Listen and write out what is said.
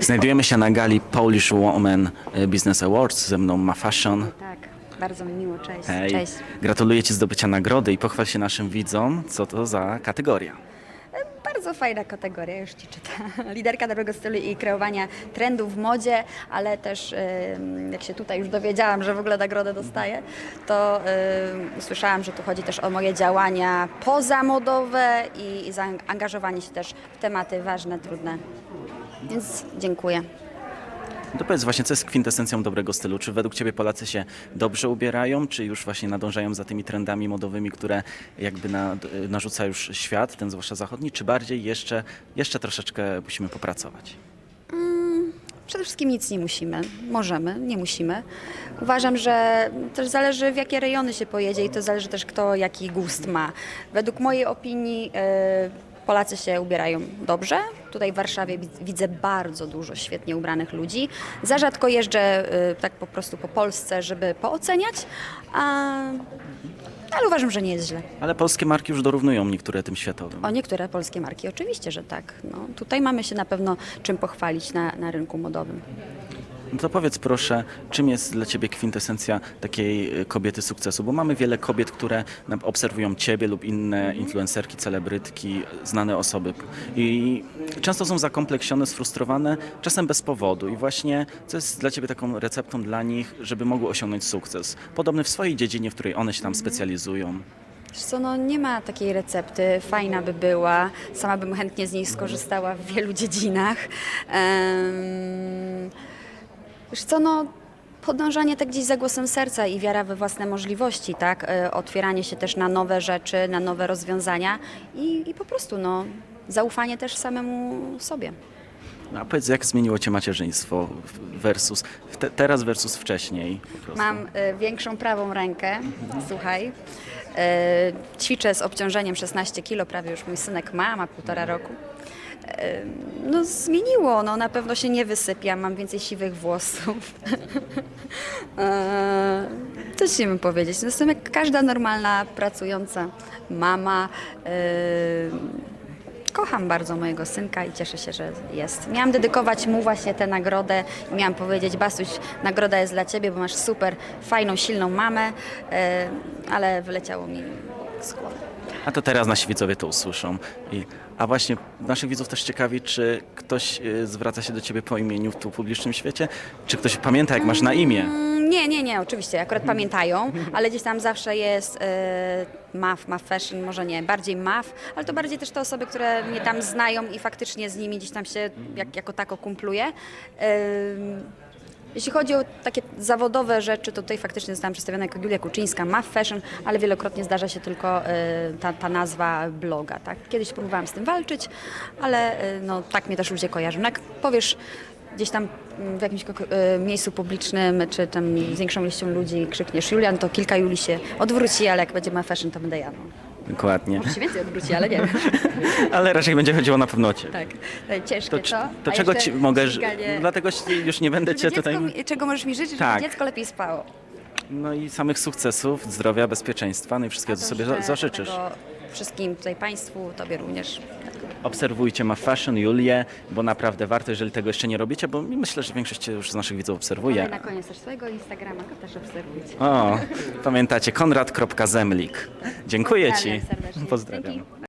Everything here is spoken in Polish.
Znajdujemy się na gali Polish Woman Business Awards. Ze mną ma Fashion. Tak, bardzo mi miło, cześć. Hej. Cześć. Gratuluję Ci zdobycia nagrody i pochwal się naszym widzom, co to za kategoria. Bardzo fajna kategoria, już Ci czytam. Liderka dobrego stylu i kreowania trendów w modzie, ale też jak się tutaj już dowiedziałam, że w ogóle nagrodę dostaję, to usłyszałam, że tu chodzi też o moje działania pozamodowe i zaangażowanie się też w tematy ważne, trudne. Więc dziękuję. No To powiedz właśnie, co jest kwintesencją dobrego stylu? Czy według Ciebie Polacy się dobrze ubierają, czy już właśnie nadążają za tymi trendami modowymi, które jakby na, narzuca już świat, ten zwłaszcza zachodni, czy bardziej jeszcze, jeszcze troszeczkę musimy popracować? Przede wszystkim nic nie musimy. Możemy, nie musimy. Uważam, że też zależy w jakie rejony się pojedzie i to zależy też kto jaki gust ma. Według mojej opinii e, Polacy się ubierają dobrze. Tutaj w Warszawie wid- widzę bardzo dużo świetnie ubranych ludzi. Za rzadko jeżdżę e, tak po prostu po Polsce, żeby pooceniać, a, ale uważam, że nie jest źle. Ale polskie marki już dorównują niektóre tym światowym. O niektóre polskie marki, oczywiście, że tak. No, tutaj mamy się na pewno czym pochwalić na, na rynku modowym. No to powiedz proszę, czym jest dla Ciebie kwintesencja takiej y, kobiety sukcesu? Bo mamy wiele kobiet, które obserwują Ciebie lub inne influencerki, celebrytki, znane osoby i często są zakompleksione, sfrustrowane, czasem bez powodu. I właśnie co jest dla Ciebie taką receptą dla nich, żeby mogły osiągnąć sukces? Podobny w swojej dziedzinie, w której one się tam specjalizują. Wiesz co, no nie ma takiej recepty, fajna by była, sama bym chętnie z niej skorzystała w wielu dziedzinach. Em, Wiesz co, no podążanie tak gdzieś za głosem serca i wiara we własne możliwości, tak? E, Otwieranie się też na nowe rzeczy, na nowe rozwiązania i, i po prostu no zaufanie też samemu sobie. No, a powiedz, jak zmieniło Cię macierzyństwo versus, te, teraz versus wcześniej? Po prostu. Mam e, większą prawą rękę, słuchaj. E, ćwiczę z obciążeniem 16 kg, prawie już mój synek ma, ma półtora roku. No zmieniło, no na pewno się nie wysypiam, mam więcej siwych włosów. e, co ci bym powiedzieć? No, jestem jak każda normalna, pracująca mama. E, Kocham bardzo mojego synka i cieszę się, że jest. Miałam dedykować mu właśnie tę nagrodę i miałam powiedzieć, Basuś, nagroda jest dla ciebie, bo masz super, fajną, silną mamę, e, ale wyleciało mi z. A to teraz nasi widzowie to usłyszą. I, a właśnie naszych widzów też ciekawi, czy ktoś y, zwraca się do ciebie po imieniu w tu publicznym świecie? Czy ktoś pamięta, jak masz na imię? Mm, Nie, nie, nie, oczywiście, akurat pamiętają, ale gdzieś tam zawsze jest e, MAF, MAF Fashion, może nie, bardziej MAF, ale to bardziej też te osoby, które mnie tam znają i faktycznie z nimi gdzieś tam się jak, jako tako kumpluję. Ym, Jeśli chodzi o takie zawodowe rzeczy, to tutaj faktycznie zostałam przedstawiona jako Julia Kuczyńska, MAF Fashion, ale wielokrotnie zdarza się tylko e, ta, ta nazwa bloga. Tak? Kiedyś próbowałam z tym walczyć, ale e, no, tak mnie też ludzie kojarzą. No Jak powiesz gdzieś tam mm, w jakimś e, miejscu publicznym, czy tam z większą ilością ludzi krzykniesz Julian, to kilka Juli się odwróci, ale jak będzie MAF Fashion, to będę ja. Dokładnie. Może się więcej odwróci, ale nie wiem. Ale raczej będzie chodziło na pewno o ciebie. tak, ciężkie To, to. c- A to czego jeszcze ci mogę... ż- ściganie- Dlatego ci- już nie będę cię Żeby tutaj... dziecko, czego możesz mi życzyć, Tak. żeby dziecko lepiej spało. No i samych sukcesów, zdrowia, bezpieczeństwa, no i wszystkiego, co To sobie zażyczysz. tego Wszystkim tutaj Państwu, Tobie również. Obserwujcie Ma Fashion, Julię, bo naprawdę warto, jeżeli tego jeszcze nie robicie, bo myślę, że większość już z naszych widzów obserwuje. Ale na koniec też swojego Instagrama to też obserwujcie. O, pamiętacie, konrad.zemlik. Dziękuję Ci. Pozdrawiam.